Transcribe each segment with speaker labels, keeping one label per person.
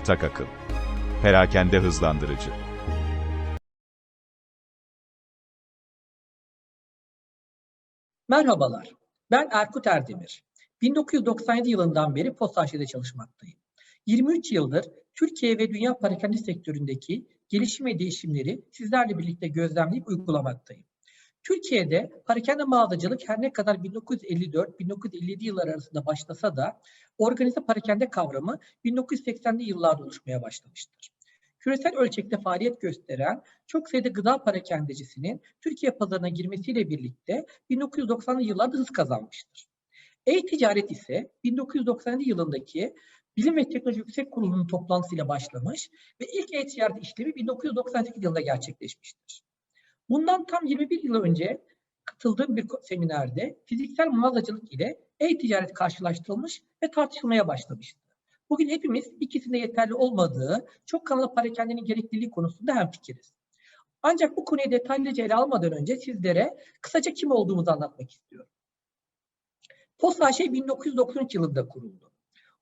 Speaker 1: Ortak akıl. Perakende hızlandırıcı.
Speaker 2: Merhabalar, ben Erkut Erdemir. 1997 yılından beri Postaşe'de çalışmaktayım. 23 yıldır Türkiye ve dünya parakende sektöründeki gelişim ve değişimleri sizlerle birlikte gözlemleyip uygulamaktayım. Türkiye'de parakende mağazacılık her ne kadar 1954-1957 yılları arasında başlasa da organize parakende kavramı 1980'li yıllarda oluşmaya başlamıştır. Küresel ölçekte faaliyet gösteren çok sayıda gıda parakendecisinin Türkiye pazarına girmesiyle birlikte 1990'lı yıllarda hız kazanmıştır. E-ticaret ise 1990 yılındaki Bilim ve Teknoloji Yüksek Kurulu'nun toplantısıyla başlamış ve ilk e-ticaret işlemi 1998 yılında gerçekleşmiştir. Bundan tam 21 yıl önce katıldığım bir seminerde fiziksel mağazacılık ile e-ticaret karşılaştırılmış ve tartışılmaya başlamıştı. Bugün hepimiz ikisinde yeterli olmadığı çok kanallı parakendenin gerekliliği konusunda hemfikiriz. Ancak bu konuyu detaylıca ele almadan önce sizlere kısaca kim olduğumuzu anlatmak istiyorum. Posta AŞ 1993 yılında kuruldu.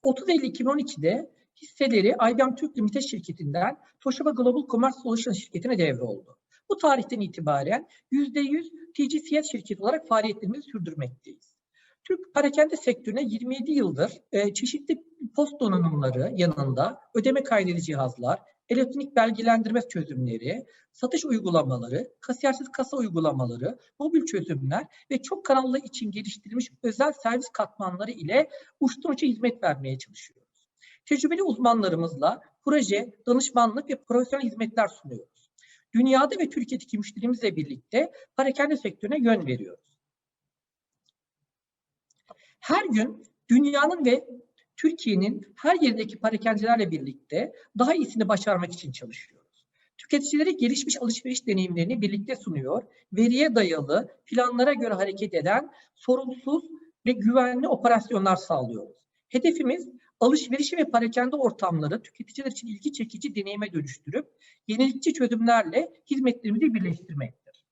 Speaker 2: 30 Eylül 2012'de hisseleri IBM Türk Limited şirketinden Toshiba Global Commerce Solutions şirketine devroldu. Bu tarihten itibaren %100 TCCS şirketi olarak faaliyetlerimizi sürdürmekteyiz. Türk parakende sektörüne 27 yıldır e, çeşitli post donanımları yanında ödeme kaydedici cihazlar, elektronik belgelendirme çözümleri, satış uygulamaları, kasiyersiz kasa uygulamaları, mobil çözümler ve çok kanallı için geliştirilmiş özel servis katmanları ile uçtan uça hizmet vermeye çalışıyoruz. Tecrübeli uzmanlarımızla proje, danışmanlık ve profesyonel hizmetler sunuyoruz. Dünyada ve Türkiye'deki müşterimizle birlikte parakende sektörüne yön veriyoruz. Her gün dünyanın ve Türkiye'nin her yerindeki parakendilerle birlikte daha iyisini başarmak için çalışıyoruz. Tüketicilere gelişmiş alışveriş deneyimlerini birlikte sunuyor, veriye dayalı, planlara göre hareket eden, sorunsuz ve güvenli operasyonlar sağlıyoruz. Hedefimiz alışverişi ve parakende ortamları tüketiciler için ilgi çekici deneyime dönüştürüp yenilikçi çözümlerle hizmetlerimizi birleştirmektir.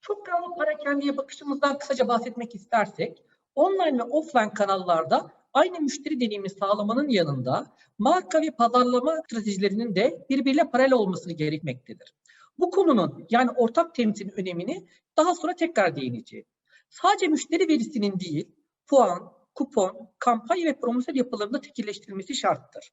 Speaker 2: Çok kanallı parakendeye bakışımızdan kısaca bahsetmek istersek, online ve offline kanallarda aynı müşteri deneyimi sağlamanın yanında marka ve pazarlama stratejilerinin de birbiriyle paralel olmasını gerekmektedir. Bu konunun yani ortak temsilin önemini daha sonra tekrar değineceğim. Sadece müşteri verisinin değil, puan, kupon, kampanya ve promosyon yapılarında tekilleştirilmesi şarttır.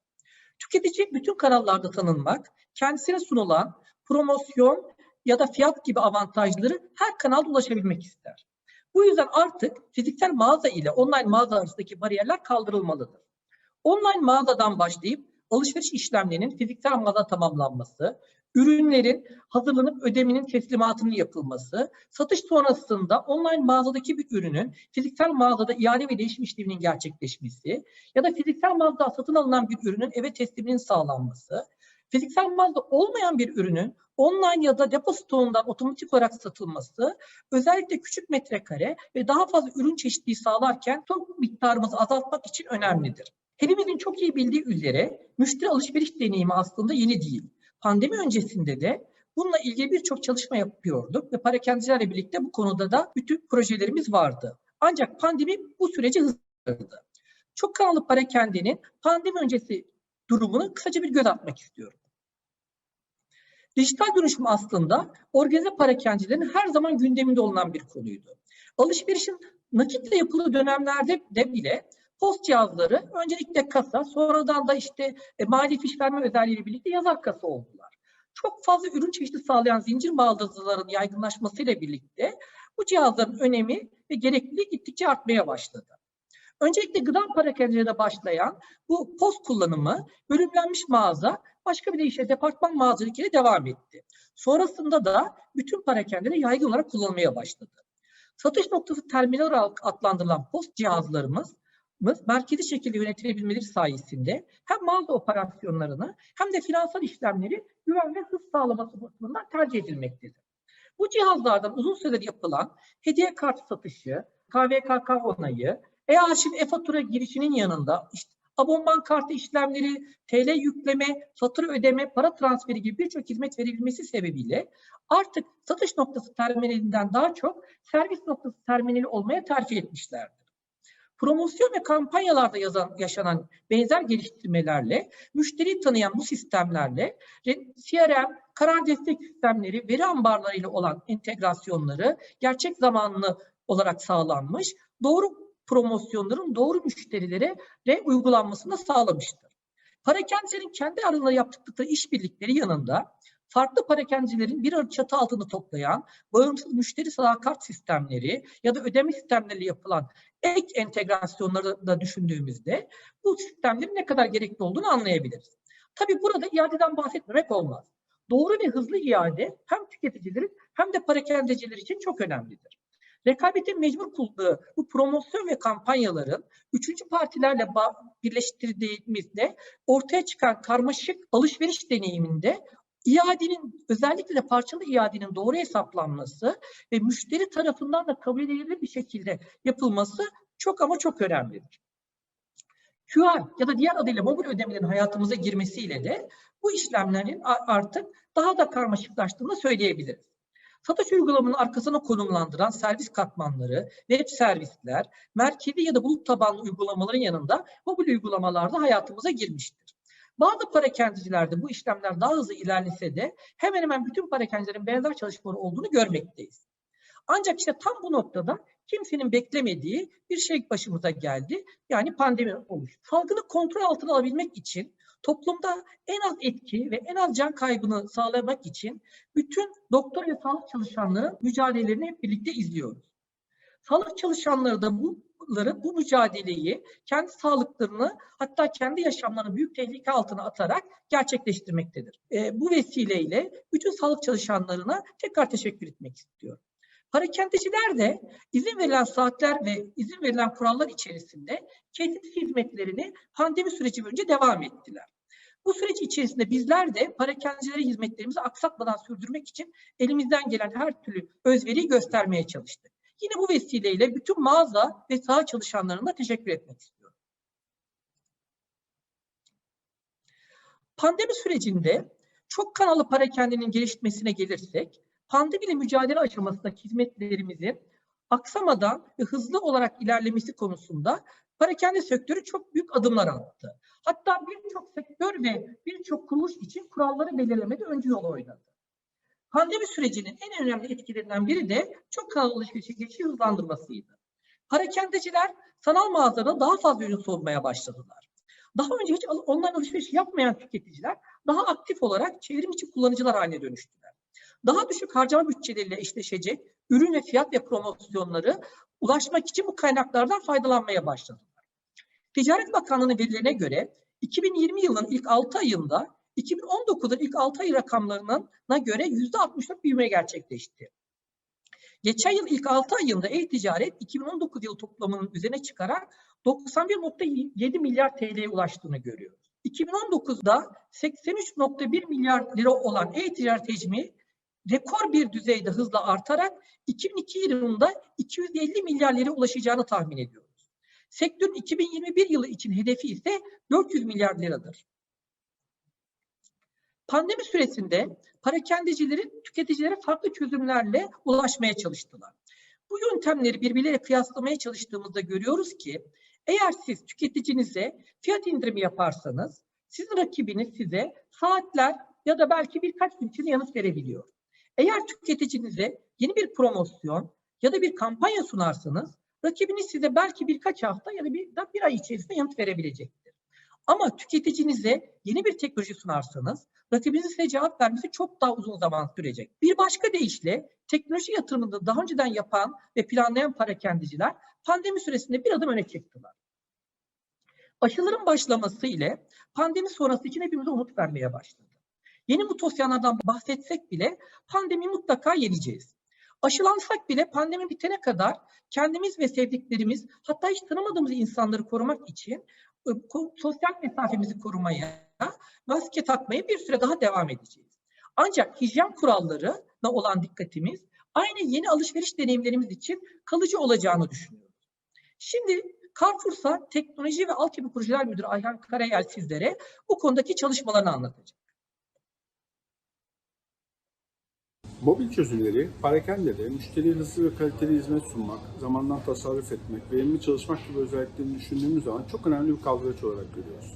Speaker 2: Tüketici bütün kanallarda tanınmak, kendisine sunulan promosyon ya da fiyat gibi avantajları her kanalda ulaşabilmek ister. Bu yüzden artık fiziksel mağaza ile online mağaza arasındaki bariyerler kaldırılmalıdır. Online mağazadan başlayıp alışveriş işlemlerinin fiziksel mağaza tamamlanması, ürünlerin hazırlanıp ödemenin teslimatının yapılması, satış sonrasında online mağazadaki bir ürünün fiziksel mağazada iade ve değişim işleminin gerçekleşmesi ya da fiziksel mağazada satın alınan bir ürünün eve tesliminin sağlanması, fiziksel mağazada olmayan bir ürünün online ya da depo stoğundan otomatik olarak satılması özellikle küçük metrekare ve daha fazla ürün çeşitliliği sağlarken stok miktarımızı azaltmak için önemlidir. Hepimizin çok iyi bildiği üzere müşteri alışveriş deneyimi aslında yeni değil. Pandemi öncesinde de bununla ilgili birçok çalışma yapıyorduk ve parakendicilerle birlikte bu konuda da bütün projelerimiz vardı. Ancak pandemi bu süreci hızlandırdı. Çok kanallı parakendenin pandemi öncesi durumunu kısaca bir göz atmak istiyorum. Dijital dönüşüm aslında organize parakencilerin her zaman gündeminde olan bir konuydu. Alışverişin nakitle yapıldığı dönemlerde de bile post cihazları öncelikle kasa, sonradan da işte e, mali fiş verme özelliğiyle birlikte yazar kasa oldular. Çok fazla ürün çeşidi sağlayan zincir mağazaların yaygınlaşmasıyla birlikte bu cihazların önemi ve gerekliliği gittikçe artmaya başladı. Öncelikle gıda parakendeciliğine başlayan bu post kullanımı bölümlenmiş mağaza başka bir deyişle departman mağazacılık ile devam etti. Sonrasında da bütün parakendede yaygın olarak kullanılmaya başladı. Satış noktası terminal olarak adlandırılan post cihazlarımız merkezi şekilde yönetilebilmeleri sayesinde hem mağaza operasyonlarını hem de finansal işlemleri güven ve hız sağlaması bakımından tercih edilmektedir. Bu cihazlardan uzun süredir yapılan hediye kart satışı, KVKK onayı, e-arşiv e-fatura girişinin yanında işte abonman kartı işlemleri, TL yükleme, fatura ödeme, para transferi gibi birçok hizmet verebilmesi sebebiyle artık satış noktası terminalinden daha çok servis noktası terminali olmaya tercih etmişlerdir. Promosyon ve kampanyalarda yazan, yaşanan benzer geliştirmelerle, müşteriyi tanıyan bu sistemlerle CRM, karar destek sistemleri, veri ambarlarıyla olan entegrasyonları gerçek zamanlı olarak sağlanmış, doğru promosyonların doğru müşterilere ve uygulanmasını sağlamıştır. Parakendicilerin kendi aralarında yaptıkları işbirlikleri yanında farklı parakendicilerin bir çatı altında toplayan bağımsız müşteri sadakat sistemleri ya da ödeme sistemleriyle yapılan ek entegrasyonları da düşündüğümüzde bu sistemlerin ne kadar gerekli olduğunu anlayabiliriz. Tabii burada iadeden bahsetmemek olmaz. Doğru ve hızlı iade hem tüketicilerin hem de parakendiciler için çok önemlidir. Rekabetin mecbur kıldığı bu promosyon ve kampanyaların üçüncü partilerle birleştirdiğimizde ortaya çıkan karmaşık alışveriş deneyiminde iadenin özellikle de parçalı iadenin doğru hesaplanması ve müşteri tarafından da kabul edilir bir şekilde yapılması çok ama çok önemlidir. QR ya da diğer adıyla mobil ödemelerin hayatımıza girmesiyle de bu işlemlerin artık daha da karmaşıklaştığını söyleyebiliriz. Satış uygulamanın arkasına konumlandıran servis katmanları, web servisler, merkezi ya da bulut tabanlı uygulamaların yanında mobil uygulamalar da hayatımıza girmiştir. Bazı parakendicilerde bu işlemler daha hızlı ilerlese de hemen hemen bütün parakendicilerin benzer çalışmaları olduğunu görmekteyiz. Ancak işte tam bu noktada kimsenin beklemediği bir şey başımıza geldi. Yani pandemi oluştu. Salgını kontrol altına alabilmek için toplumda en az etki ve en az can kaybını sağlamak için bütün doktor ve sağlık çalışanların mücadelelerini hep birlikte izliyoruz. Sağlık çalışanları da bunları, bu mücadeleyi kendi sağlıklarını hatta kendi yaşamlarını büyük tehlike altına atarak gerçekleştirmektedir. E, bu vesileyle bütün sağlık çalışanlarına tekrar teşekkür etmek istiyorum. Parakendeciler de izin verilen saatler ve izin verilen kurallar içerisinde kendi hizmetlerini pandemi süreci boyunca devam ettiler. Bu süreç içerisinde bizler de parakendicilere hizmetlerimizi aksatmadan sürdürmek için elimizden gelen her türlü özveriyi göstermeye çalıştık. Yine bu vesileyle bütün mağaza ve saha çalışanlarına teşekkür etmek istiyorum. Pandemi sürecinde çok kanallı parakendinin gelişmesine gelirsek, pandemiyle mücadele aşamasındaki hizmetlerimizin aksamadan ve hızlı olarak ilerlemesi konusunda parakende sektörü çok büyük adımlar attı. Hatta birçok sektör ve birçok kuruluş için kuralları belirlemede öncü yol oynadı. Pandemi sürecinin en önemli etkilerinden biri de çok kanallı alışverişe geçişi hızlandırmasıydı. Parakendeciler sanal mağazadan daha fazla ürün sormaya başladılar. Daha önce hiç online alışveriş yapmayan tüketiciler daha aktif olarak çevrim içi kullanıcılar haline dönüştüler. Daha düşük harcama bütçeleriyle eşleşecek ürün ve fiyat ve promosyonları ulaşmak için bu kaynaklardan faydalanmaya başladılar. Ticaret Bakanlığı'nın verilerine göre 2020 yılının ilk 6 ayında 2019'un ilk 6 ay rakamlarına göre %64 büyüme gerçekleşti. Geçen yıl ilk 6 ayında e-ticaret 2019 yılı toplamının üzerine çıkarak 91.7 milyar TL'ye ulaştığını görüyoruz. 2019'da 83.1 milyar lira olan e-ticaret hacmi rekor bir düzeyde hızla artarak 2002 yılında 250 milyar liraya ulaşacağını tahmin ediyoruz. Sektörün 2021 yılı için hedefi ise 400 milyar liradır. Pandemi süresinde parakendecilerin tüketicilere farklı çözümlerle ulaşmaya çalıştılar. Bu yöntemleri birbirleriyle kıyaslamaya çalıştığımızda görüyoruz ki eğer siz tüketicinize fiyat indirimi yaparsanız sizin rakibiniz size saatler ya da belki birkaç gün içinde yanıt verebiliyor. Eğer tüketicinize yeni bir promosyon ya da bir kampanya sunarsanız rakibiniz size belki birkaç hafta ya da bir, da bir ay içerisinde yanıt verebilecektir. Ama tüketicinize yeni bir teknoloji sunarsanız rakibinizin size cevap vermesi çok daha uzun zaman sürecek. Bir başka deyişle teknoloji yatırımını daha önceden yapan ve planlayan parakendiciler pandemi süresinde bir adım öne çıktılar. Aşıların başlaması ile pandemi sonrası için hepimize umut vermeye başladı. Yeni mutasyonlardan bahsetsek bile pandemi mutlaka yeneceğiz. Aşılansak bile pandemi bitene kadar kendimiz ve sevdiklerimiz hatta hiç tanımadığımız insanları korumak için sosyal mesafemizi korumaya, maske takmaya bir süre daha devam edeceğiz. Ancak hijyen kurallarına olan dikkatimiz aynı yeni alışveriş deneyimlerimiz için kalıcı olacağını düşünüyoruz. Şimdi Carrefour'sa Teknoloji ve Altyapı Projeler Müdürü Ayhan Karayel sizlere bu konudaki çalışmalarını anlatacak.
Speaker 3: Mobil çözümleri, parakendede müşteriye hızlı ve kaliteli hizmet sunmak, zamandan tasarruf etmek, verimli çalışmak gibi özelliklerini düşündüğümüz zaman çok önemli bir kaldıraç olarak görüyoruz.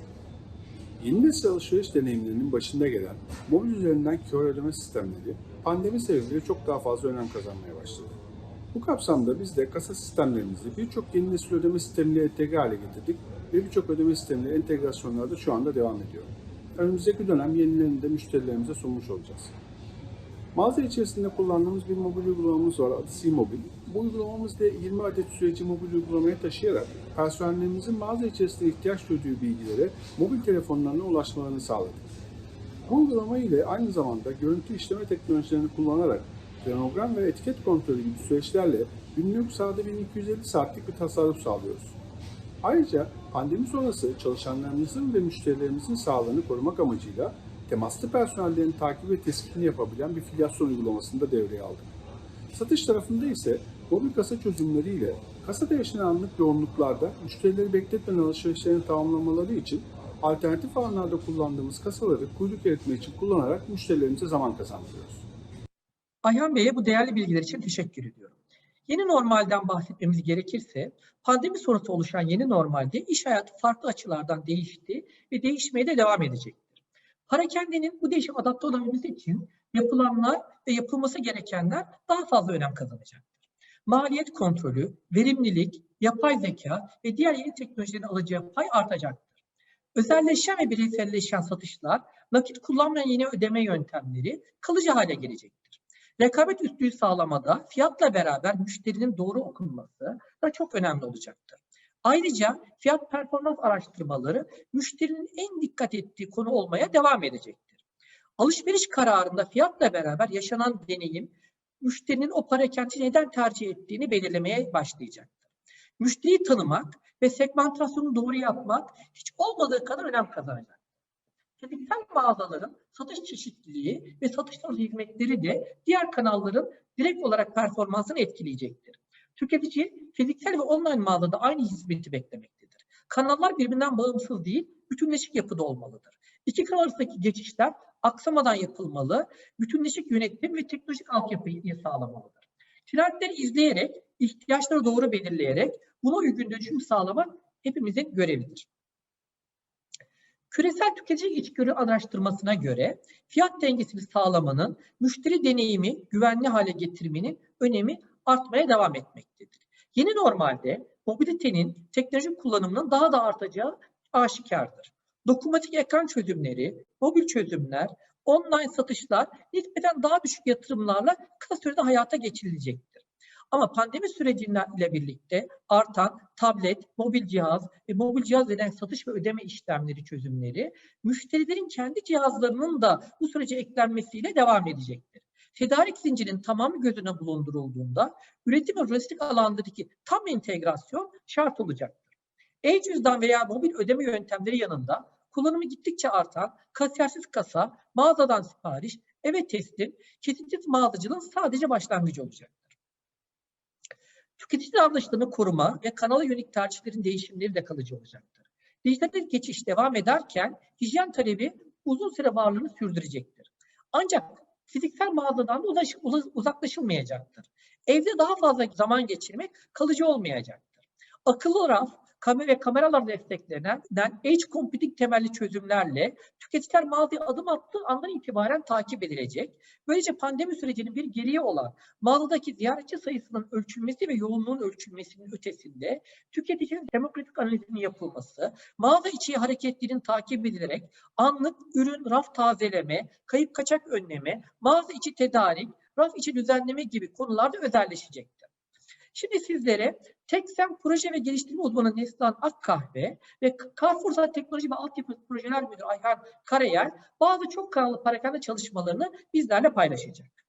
Speaker 3: Yeni nesil alışveriş deneyimlerinin başında gelen mobil üzerinden kör ödeme sistemleri pandemi sebebiyle çok daha fazla önem kazanmaya başladı. Bu kapsamda biz de kasa sistemlerimizi birçok yeni nesil ödeme sistemiyle entegre hale getirdik ve birçok ödeme sistemleri entegrasyonları da şu anda devam ediyor. Önümüzdeki dönem yenilerini de müşterilerimize sunmuş olacağız. Mağaza içerisinde kullandığımız bir mobil uygulamamız var adı C-Mobil. Bu uygulamamızda 20 adet süreci mobil uygulamaya taşıyarak personellerimizin mağaza içerisinde ihtiyaç duyduğu bilgilere mobil telefonlarına ulaşmalarını sağladık. Bu uygulama ile aynı zamanda görüntü işleme teknolojilerini kullanarak planogram ve etiket kontrolü gibi süreçlerle günlük sade 1250 saatlik bir tasarruf sağlıyoruz. Ayrıca pandemi sonrası çalışanlarımızın ve müşterilerimizin sağlığını korumak amacıyla temaslı personellerin takip ve tespitini yapabilen bir filyasyon uygulamasını da devreye aldık. Satış tarafında ise mobil kasa çözümleriyle kasada yaşanan anlık yoğunluklarda müşterileri bekletmeden alışverişlerini tamamlamaları için alternatif alanlarda kullandığımız kasaları kuyruk eritme için kullanarak müşterilerimize zaman kazandırıyoruz.
Speaker 2: Ayhan Bey'e bu değerli bilgiler için teşekkür ediyorum. Yeni normalden bahsetmemiz gerekirse, pandemi sonrası oluşan yeni normalde iş hayatı farklı açılardan değişti ve değişmeye de devam edecektir. Parakendenin bu değişim adapte olabilmesi için yapılanlar ve yapılması gerekenler daha fazla önem kazanacaktır. Maliyet kontrolü, verimlilik, yapay zeka ve diğer yeni teknolojilerin alacağı pay artacaktır. Özelleşen ve bireyselleşen satışlar, nakit kullanmayan yeni ödeme yöntemleri kalıcı hale gelecektir. Rekabet üstlüğü sağlamada fiyatla beraber müşterinin doğru okunması da çok önemli olacaktır. Ayrıca fiyat performans araştırmaları müşterinin en dikkat ettiği konu olmaya devam edecektir. Alışveriş kararında fiyatla beraber yaşanan deneyim müşterinin o parakenti neden tercih ettiğini belirlemeye başlayacaktır. Müşteriyi tanımak ve segmentasyonu doğru yapmak hiç olmadığı kadar önem kazanacak. Fiziksel mağazaların satış çeşitliliği ve satış hizmetleri de diğer kanalların direkt olarak performansını etkileyecektir. Tüketici fiziksel ve online mağazada aynı hizmeti beklemektedir. Kanallar birbirinden bağımsız değil, bütünleşik yapıda olmalıdır. İki kanal arasındaki geçişler aksamadan yapılmalı, bütünleşik yönetim ve teknolojik altyapıyı sağlamalıdır. Trendleri izleyerek, ihtiyaçları doğru belirleyerek buna uygun dönüşüm sağlamak hepimizin görevidir. Küresel tüketici içgörü araştırmasına göre fiyat dengesini sağlamanın müşteri deneyimi güvenli hale getirmenin önemi artmaya devam etmektedir. Yeni normalde mobilitenin teknolojik kullanımının daha da artacağı aşikardır. Dokunmatik ekran çözümleri, mobil çözümler, online satışlar nispeten daha düşük yatırımlarla kısa sürede hayata geçirilecektir. Ama pandemi süreciyle birlikte artan tablet, mobil cihaz ve mobil cihaz eden satış ve ödeme işlemleri çözümleri müşterilerin kendi cihazlarının da bu sürece eklenmesiyle devam edecektir. Tedarik zincirinin tamamı gözüne bulundurulduğunda üretim ve lojistik alandaki tam entegrasyon şart olacaktır. E-cüzdan veya mobil ödeme yöntemleri yanında kullanımı gittikçe artan kasiyersiz kasa, mağazadan sipariş, eve teslim, kesintisiz mağazacılığın sadece başlangıcı olacaktır. Tüketici davranışlarını koruma ve kanala yönelik tercihlerin değişimleri de kalıcı olacaktır. Dijitale geçiş devam ederken hijyen talebi uzun süre varlığını sürdürecektir. Ancak fiziksel mağazadan da uzaklaşılmayacaktır. Evde daha fazla zaman geçirmek kalıcı olmayacaktır. Akıllı raf, kamera ve kameralar desteklenen edge computing temelli çözümlerle tüketiciler mağazaya adım attığı andan itibaren takip edilecek. Böylece pandemi sürecinin bir geriye olan mağazadaki ziyaretçi sayısının ölçülmesi ve yoğunluğun ölçülmesinin ötesinde tüketicinin demokratik analizinin yapılması, mağaza içi hareketlerin takip edilerek anlık ürün raf tazeleme, kayıp kaçak önleme, mağaza içi tedarik, raf içi düzenleme gibi konularda özelleşecektir. Şimdi sizlere Teksem Proje ve Geliştirme Uzmanı Neslihan Akkahve ve Carrefour'da Teknoloji ve Altyapı Projeler Müdürü Ayhan Karayer bazı çok kanallı parakende çalışmalarını bizlerle paylaşacak.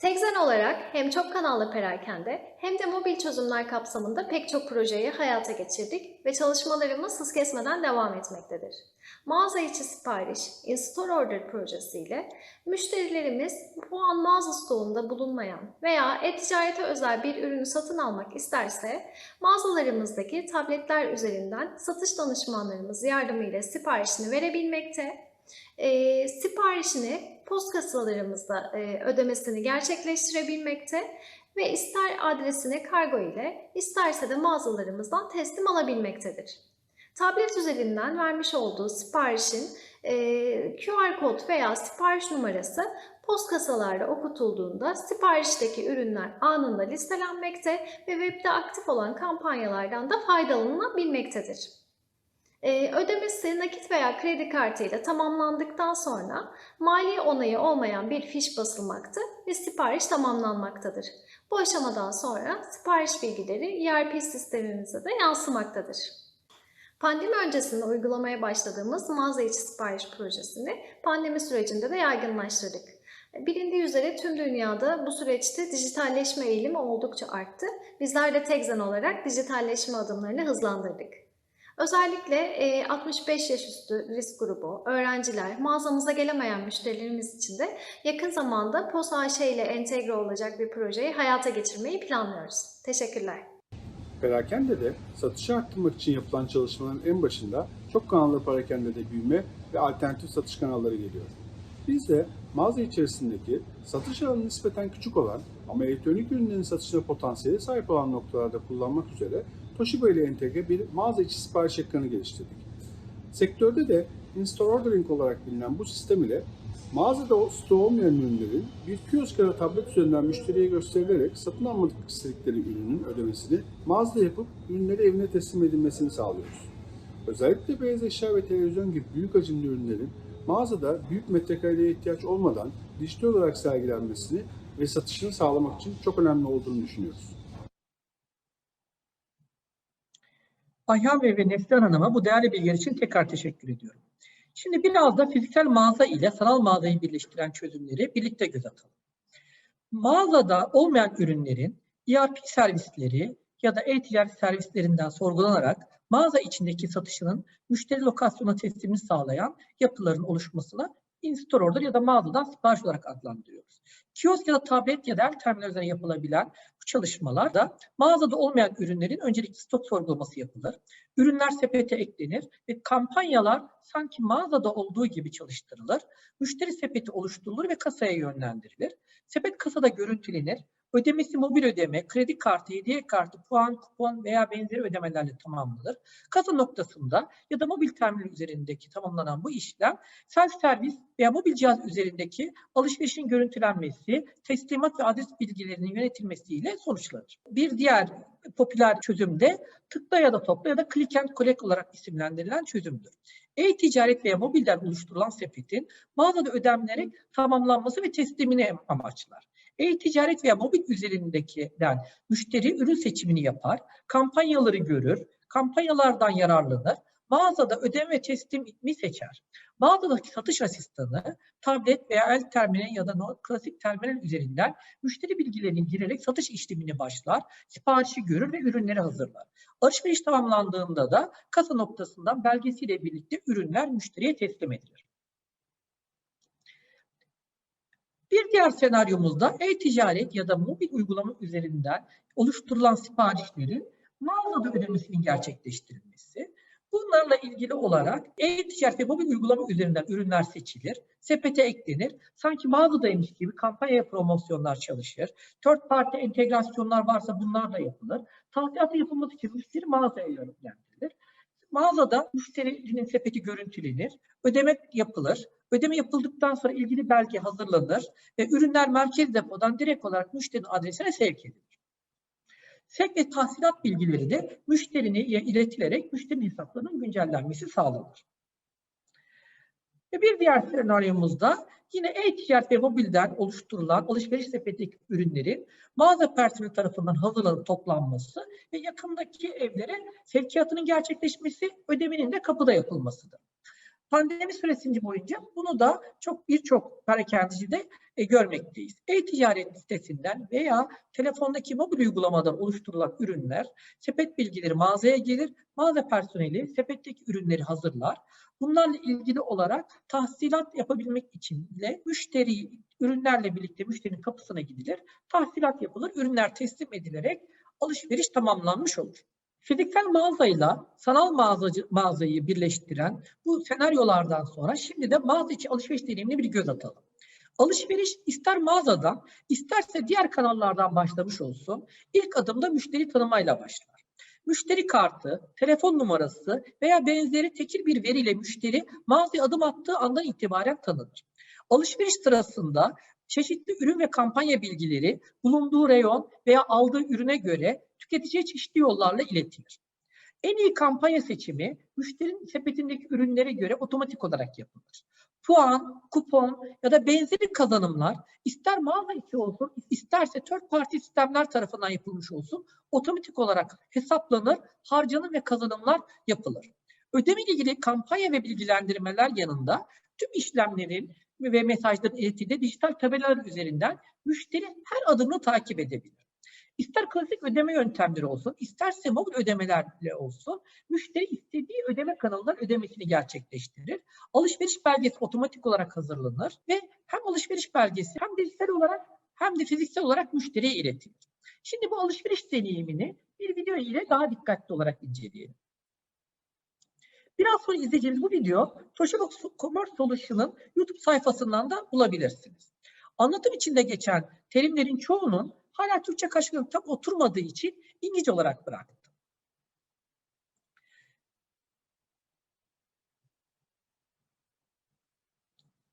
Speaker 4: Tekzen olarak hem çok kanallı perakende hem de mobil çözümler kapsamında pek çok projeyi hayata geçirdik ve çalışmalarımız hız kesmeden devam etmektedir. Mağaza içi sipariş, in-store order projesiyle müşterilerimiz bu an mağaza stoğunda bulunmayan veya e-ticarete özel bir ürünü satın almak isterse mağazalarımızdaki tabletler üzerinden satış danışmanlarımız yardımıyla siparişini verebilmekte e, siparişini post kasalarımızda e, ödemesini gerçekleştirebilmekte ve ister adresine kargo ile isterse de mağazalarımızdan teslim alabilmektedir. Tablet üzerinden vermiş olduğu siparişin e, QR kod veya sipariş numarası post kasalarda okutulduğunda siparişteki ürünler anında listelenmekte ve webde aktif olan kampanyalardan da faydalanabilmektedir. Ee, ödemesi nakit veya kredi kartıyla tamamlandıktan sonra mali onayı olmayan bir fiş basılmakta ve sipariş tamamlanmaktadır. Bu aşamadan sonra sipariş bilgileri ERP sistemimize de yansımaktadır. Pandemi öncesinde uygulamaya başladığımız mağaza içi sipariş projesini pandemi sürecinde de yaygınlaştırdık. Bilindiği üzere tüm dünyada bu süreçte dijitalleşme eğilimi oldukça arttı. Bizler de Tekzen olarak dijitalleşme adımlarını hızlandırdık. Özellikle e, 65 yaş üstü risk grubu, öğrenciler, mağazamıza gelemeyen müşterilerimiz için de yakın zamanda POS AŞ ile entegre olacak bir projeyi hayata geçirmeyi planlıyoruz. Teşekkürler.
Speaker 3: Perakende satışı arttırmak için yapılan çalışmaların en başında çok kanallı perakendede büyüme ve alternatif satış kanalları geliyor. Biz de mağaza içerisindeki satış alanı nispeten küçük olan ama elektronik ürünlerin satışına potansiyeli sahip olan noktalarda kullanmak üzere Toshiba ile entegre bir mağaza içi sipariş ekranı geliştirdik. Sektörde de in-store ordering olarak bilinen bu sistem ile mağazada stoğu olmayan ürünlerin bir kiosk ya da tablet üzerinden müşteriye gösterilerek satın almadık istedikleri ürünün ödemesini mağazada yapıp ürünleri evine teslim edilmesini sağlıyoruz. Özellikle beyaz eşya ve televizyon gibi büyük hacimli ürünlerin mağazada büyük metrekareye ihtiyaç olmadan dijital olarak sergilenmesini ve satışını sağlamak için çok önemli olduğunu düşünüyoruz.
Speaker 2: Ayhan Bey ve Neslihan Hanım'a bu değerli bilgiler için tekrar teşekkür ediyorum. Şimdi biraz da fiziksel mağaza ile sanal mağazayı birleştiren çözümleri birlikte göz atalım. Mağazada olmayan ürünlerin ERP servisleri ya da e-ticaret servislerinden sorgulanarak mağaza içindeki satışının müşteri lokasyona teslimini sağlayan yapıların oluşmasına in-store order ya da mağazadan sipariş olarak adlandırıyoruz. Kiosk ya da tablet ya da el terminal üzerine yapılabilen bu çalışmalarda mağazada olmayan ürünlerin öncelikli stok sorgulaması yapılır. Ürünler sepete eklenir ve kampanyalar sanki mağazada olduğu gibi çalıştırılır. Müşteri sepeti oluşturulur ve kasaya yönlendirilir. Sepet kasada görüntülenir. Ödemesi mobil ödeme, kredi kartı, hediye kartı, puan, kupon veya benzeri ödemelerle tamamlanır. Kasa noktasında ya da mobil terminal üzerindeki tamamlanan bu işlem self servis veya mobil cihaz üzerindeki alışverişin görüntülenmesi, teslimat ve adres bilgilerinin yönetilmesiyle sonuçlanır. Bir diğer popüler çözüm de tıkla ya da topla ya da click and collect olarak isimlendirilen çözümdür. E-ticaret veya mobilden oluşturulan sepetin mağazada ödemlenerek tamamlanması ve teslimini amaçlar. E-ticaret veya mobil üzerindekinden müşteri ürün seçimini yapar, kampanyaları görür, kampanyalardan yararlanır, mağazada ödeme ve teslimi seçer. Mağazadaki satış asistanı tablet veya el terminal ya da klasik terminal üzerinden müşteri bilgilerini girerek satış işlemini başlar, siparişi görür ve ürünleri hazırlar. Alışveriş tamamlandığında da kasa noktasından belgesiyle birlikte ürünler müşteriye teslim edilir. Bir diğer senaryomuzda e-ticaret ya da mobil uygulama üzerinden oluşturulan siparişlerin mağazada ödemesinin gerçekleştirilmesi. Bunlarla ilgili olarak e-ticaret ve mobil uygulama üzerinden ürünler seçilir, sepete eklenir. Sanki mağazadaymış gibi kampanya promosyonlar çalışır. Third party entegrasyonlar varsa bunlar da yapılır. Tahsilatı yapılması için müşteri mağazaya yönlendirilir. Mağazada müşterinin sepeti görüntülenir, ödeme yapılır. Ödeme yapıldıktan sonra ilgili belge hazırlanır ve ürünler merkez depodan direkt olarak müşterinin adresine sevk edilir. Sevk ve tahsilat bilgileri de müşterine iletilerek müşterinin hesaplarının güncellenmesi sağlanır. Ve bir diğer senaryomuzda yine e-ticaret ve mobilden oluşturulan alışveriş sepetindeki ürünlerin mağaza personeli tarafından hazırlanıp toplanması ve yakındaki evlere sevkiyatının gerçekleşmesi, ödemenin de kapıda yapılmasıdır. Pandemi süresince boyunca bunu da çok birçok perakendicide e, görmekteyiz. E-ticaret sitesinden veya telefondaki mobil uygulamadan oluşturulan ürünler, sepet bilgileri mağazaya gelir, mağaza personeli sepetteki ürünleri hazırlar. Bunlarla ilgili olarak tahsilat yapabilmek için de müşteri ürünlerle birlikte müşterinin kapısına gidilir, tahsilat yapılır, ürünler teslim edilerek alışveriş tamamlanmış olur. Fiziksel mağazayla sanal mağazacı, mağazayı birleştiren bu senaryolardan sonra şimdi de mağaza içi alışveriş deneyimine bir göz atalım. Alışveriş ister mağazadan isterse diğer kanallardan başlamış olsun ilk adımda müşteri tanımayla başlar. Müşteri kartı, telefon numarası veya benzeri tekil bir veriyle müşteri mağazaya adım attığı andan itibaren tanınır. Alışveriş sırasında çeşitli ürün ve kampanya bilgileri bulunduğu reyon veya aldığı ürüne göre tüketiciye çeşitli yollarla iletilir. En iyi kampanya seçimi müşterinin sepetindeki ürünlere göre otomatik olarak yapılır. Puan, kupon ya da benzeri kazanımlar ister mağaza içi olsun isterse third party sistemler tarafından yapılmış olsun otomatik olarak hesaplanır, harcanır ve kazanımlar yapılır. Ödeme ilgili kampanya ve bilgilendirmeler yanında tüm işlemlerin ve mesajların iletildiği dijital tabelalar üzerinden müşteri her adımını takip edebilir. İster klasik ödeme yöntemleri olsun, isterse mobil ödemelerle olsun, müşteri istediği ödeme kanalından ödemesini gerçekleştirir. Alışveriş belgesi otomatik olarak hazırlanır ve hem alışveriş belgesi hem dijital olarak hem de fiziksel olarak müşteriye iletilir. Şimdi bu alışveriş deneyimini bir video ile daha dikkatli olarak inceleyelim. Biraz sonra izleyeceğimiz bu video Toshiba Commerce Solution'ın YouTube sayfasından da bulabilirsiniz. Anlatım içinde geçen terimlerin çoğunun hala Türkçe karşılığı tam oturmadığı için İngilizce olarak bıraktım.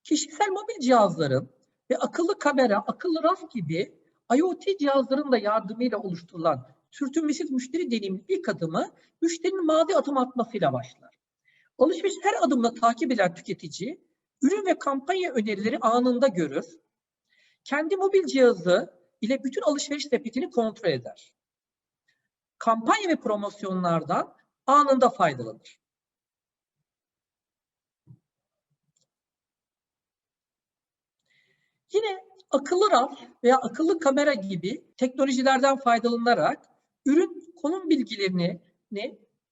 Speaker 2: Kişisel mobil cihazların ve akıllı kamera, akıllı raf gibi IoT cihazların da yardımıyla oluşturulan sürtünmesiz müşteri deneyiminin ilk adımı müşterinin mağaza adım atmasıyla başlar. Alışveriş her adımda takip eden tüketici, ürün ve kampanya önerileri anında görür. Kendi mobil cihazı ile bütün alışveriş sepetini kontrol eder. Kampanya ve promosyonlardan anında faydalanır. Yine akıllı raf veya akıllı kamera gibi teknolojilerden faydalanarak ürün konum bilgilerini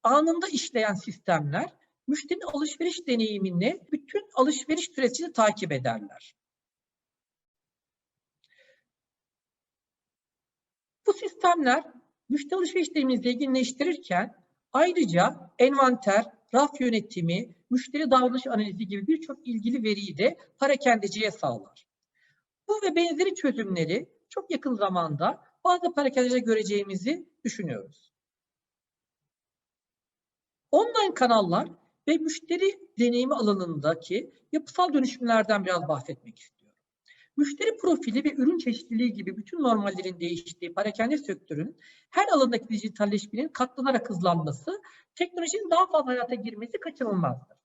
Speaker 2: anında işleyen sistemler müşterinin alışveriş deneyimini bütün alışveriş sürecini takip ederler. Bu sistemler müşteri alışveriş deneyimini zenginleştirirken ayrıca envanter, raf yönetimi, müşteri davranış analizi gibi birçok ilgili veriyi de parakendeciye sağlar. Bu ve benzeri çözümleri çok yakın zamanda bazı parakendecide göreceğimizi düşünüyoruz. Online kanallar ve müşteri deneyimi alanındaki yapısal dönüşümlerden biraz bahsetmek istiyorum. Müşteri profili ve ürün çeşitliliği gibi bütün normallerin değiştiği parakende sektörün her alandaki dijitalleşmenin katlanarak hızlanması, teknolojinin daha fazla hayata girmesi kaçınılmazdır.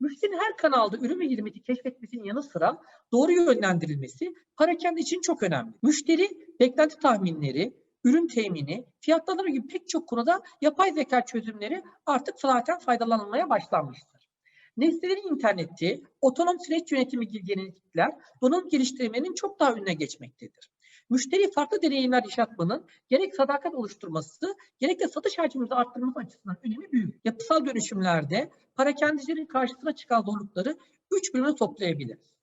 Speaker 2: Müşterinin her kanalda ürün ve hizmeti keşfetmesinin yanı sıra doğru yönlendirilmesi parakende için çok önemli. Müşteri beklenti tahminleri, ürün temini, fiyatlandırma gibi pek çok konuda yapay zeka çözümleri artık zaten faydalanılmaya başlanmıştır. Nesnelerin interneti, otonom süreç yönetimi gibi yenilikler donanım geliştirmenin çok daha önüne geçmektedir. Müşteri farklı deneyimler yaşatmanın gerek sadakat oluşturması, gerek de satış hacmimizi arttırması açısından önemi büyük. Yapısal dönüşümlerde parakendecilerin karşısına çıkan zorlukları üç bölüme toplayabiliriz.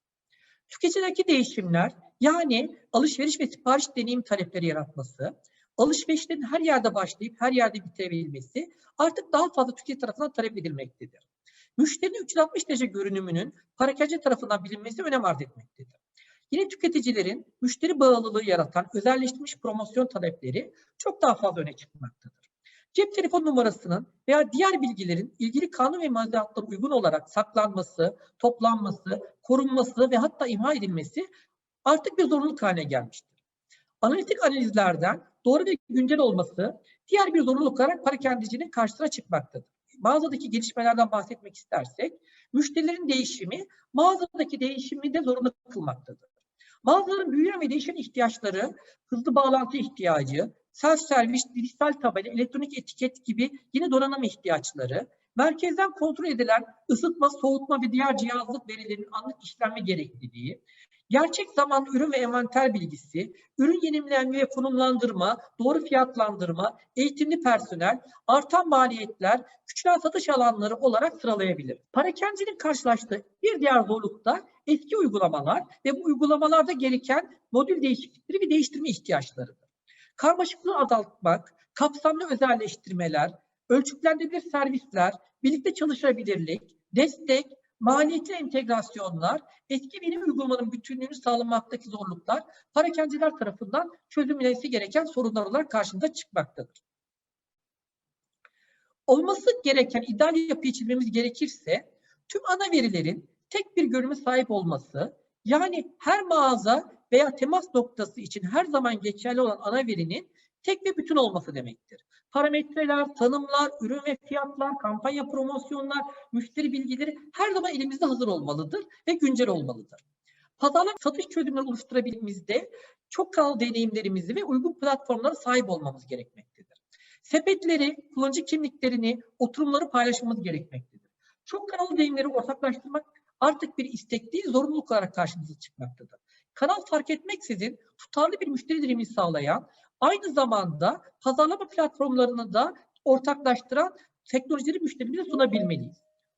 Speaker 2: Tüketicideki değişimler yani alışveriş ve sipariş deneyim talepleri yaratması, alışverişlerin her yerde başlayıp her yerde bitirebilmesi artık daha fazla tüketici tarafından talep edilmektedir. Müşterinin 360 derece görünümünün parakende tarafından bilinmesi önem arz etmektedir. Yine tüketicilerin müşteri bağlılığı yaratan özelleştirilmiş promosyon talepleri çok daha fazla öne çıkmaktadır. Cep telefon numarasının veya diğer bilgilerin ilgili kanun ve maddiyatlara uygun olarak saklanması, toplanması, korunması ve hatta imha edilmesi artık bir zorunluluk haline gelmiştir. Analitik analizlerden doğru ve güncel olması diğer bir zorunluluk olarak parakendecinin karşısına çıkmaktadır. Mağazadaki gelişmelerden bahsetmek istersek, müşterilerin değişimi mağazadaki değişimi de zorunlu kılmaktadır. Mağazaların büyüyen ve değişen ihtiyaçları, hızlı bağlantı ihtiyacı, self servis, dijital tabela, elektronik etiket gibi yeni donanım ihtiyaçları, merkezden kontrol edilen ısıtma, soğutma ve diğer cihazlık verilerinin anlık işlenme gerekliliği, gerçek zaman ürün ve envanter bilgisi, ürün yenilenme ve konumlandırma, doğru fiyatlandırma, eğitimli personel, artan maliyetler, küçülen satış alanları olarak sıralayabilir. Parakencinin karşılaştığı bir diğer zorluk da eski uygulamalar ve bu uygulamalarda gereken modül değişiklikleri ve değiştirme ihtiyaçlarıdır. Karmaşıklığı azaltmak, kapsamlı özelleştirmeler, ölçütlenebilir servisler, birlikte çalışabilirlik, destek, maliyetli entegrasyonlar, etki veri uygulamanın bütünlüğünü sağlamaktaki zorluklar parakendeciler tarafından çözümlenmesi gereken sorunlar olarak karşımıza çıkmaktadır. Olması gereken ideal yapıyı çizmemiz gerekirse tüm ana verilerin tek bir görünüme sahip olması, yani her mağaza veya temas noktası için her zaman geçerli olan ana verinin tek ve bütün olması demektir. Parametreler, tanımlar, ürün ve fiyatlar, kampanya promosyonlar, müşteri bilgileri her zaman elimizde hazır olmalıdır ve güncel olmalıdır. Pazarlama satış çözümleri oluşturabilmemizde çok kanal deneyimlerimizi ve uygun platformlara sahip olmamız gerekmektedir. Sepetleri, kullanıcı kimliklerini, oturumları paylaşmamız gerekmektedir. Çok kanal deneyimleri ortaklaştırmak artık bir istek değil, zorunluluk olarak karşımıza çıkmaktadır. Kanal fark etmeksizin tutarlı bir müşteri dinamini sağlayan, aynı zamanda pazarlama platformlarını da ortaklaştıran teknolojileri müşterimize sunabilmeliyiz.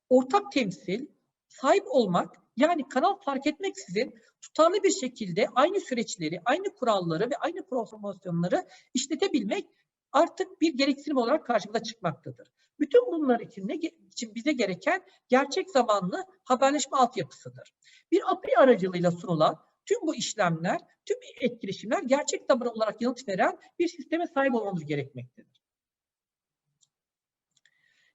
Speaker 2: Ortak temsil, sahip olmak, yani kanal fark etmeksizin tutarlı bir şekilde aynı süreçleri, aynı kuralları ve aynı promosyonları işletebilmek artık bir gereksinim olarak karşımıza çıkmaktadır. Bütün bunlar için ne için bize gereken gerçek zamanlı haberleşme altyapısıdır. Bir API aracılığıyla sunulan tüm bu işlemler, tüm etkileşimler gerçek zaman olarak yanıt veren bir sisteme sahip olmamız gerekmektedir.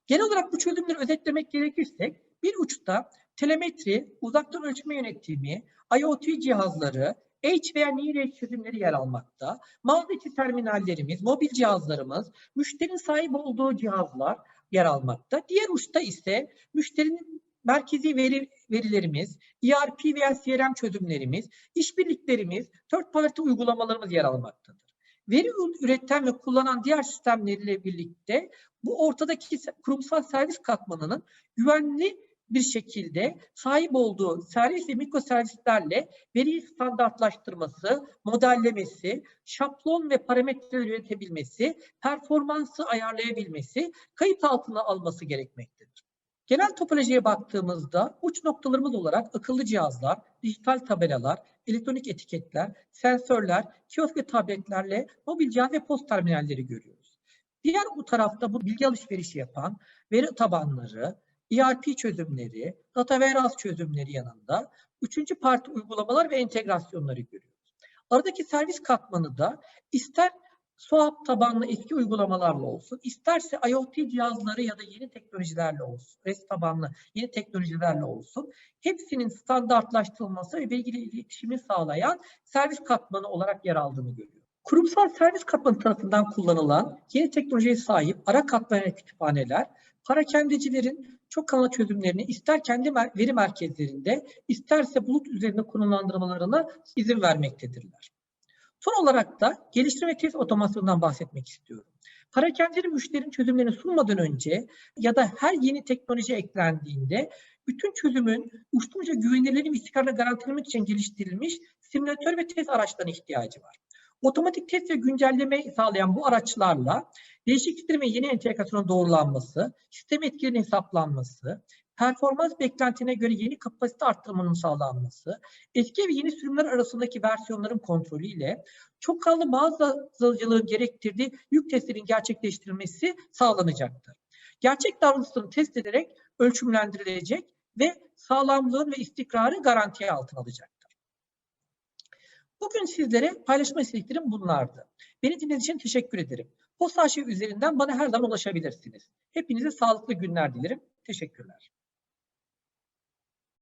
Speaker 2: Genel olarak bu çözümleri özetlemek gerekirse bir uçta telemetri, uzaktan ölçme yönetimi, IoT cihazları, H veya Near çözümleri yer almakta. Mağaza içi terminallerimiz, mobil cihazlarımız, müşterinin sahip olduğu cihazlar yer almakta. Diğer uçta ise müşterinin merkezi veri, verilerimiz, ERP veya CRM çözümlerimiz, işbirliklerimiz, third party uygulamalarımız yer almaktadır. Veri üreten ve kullanan diğer sistemleriyle birlikte bu ortadaki kurumsal servis katmanının güvenli bir şekilde sahip olduğu servis ve mikroservislerle veriyi standartlaştırması, modellemesi, şablon ve parametreler üretebilmesi, performansı ayarlayabilmesi, kayıt altına alması gerekmektedir. Genel topolojiye baktığımızda uç noktalarımız olarak akıllı cihazlar, dijital tabelalar, elektronik etiketler, sensörler, kiosk ve tabletlerle mobil cihaz ve post terminalleri görüyoruz. Diğer bu tarafta bu bilgi alışverişi yapan veri tabanları, ERP çözümleri, data warehouse çözümleri yanında üçüncü parti uygulamalar ve entegrasyonları görüyoruz. Aradaki servis katmanı da ister SOAP tabanlı eski uygulamalarla olsun, isterse IoT cihazları ya da yeni teknolojilerle olsun, REST tabanlı yeni teknolojilerle olsun, hepsinin standartlaştırılması ve bilgili iletişimi sağlayan servis katmanı olarak yer aldığını görüyoruz. Kurumsal servis katmanı tarafından kullanılan yeni teknolojiye sahip ara katmanlı kütüphaneler, parakendecilerin çok kanal çözümlerini ister kendi veri merkezlerinde, isterse bulut üzerinde konumlandırmalarına izin vermektedirler. Son olarak da geliştirme test otomasyonundan bahsetmek istiyorum. Parakendecilerin müşterinin çözümlerini sunmadan önce ya da her yeni teknoloji eklendiğinde bütün çözümün uçtuğunca güvenilirliğini ve istikrarını garantilemek için geliştirilmiş simülatör ve test araçlarına ihtiyacı var. Otomatik test ve güncelleme sağlayan bu araçlarla değişikliklerin ve yeni entegrasyonun doğrulanması, sistem etkilerinin hesaplanması, performans beklentine göre yeni kapasite arttırmanın sağlanması, eski ve yeni sürümler arasındaki versiyonların kontrolü ile çok kanlı mağazacılığın gerektirdiği yük testlerin gerçekleştirilmesi sağlanacaktır. Gerçek davranışların test ederek ölçümlendirilecek ve sağlamlığın ve istikrarı garantiye altına alacaktır. Bugün sizlere paylaşma istediklerim bunlardı. Beni dinlediğiniz için teşekkür ederim. Posta üzerinden bana her zaman ulaşabilirsiniz. Hepinize sağlıklı günler dilerim. Teşekkürler.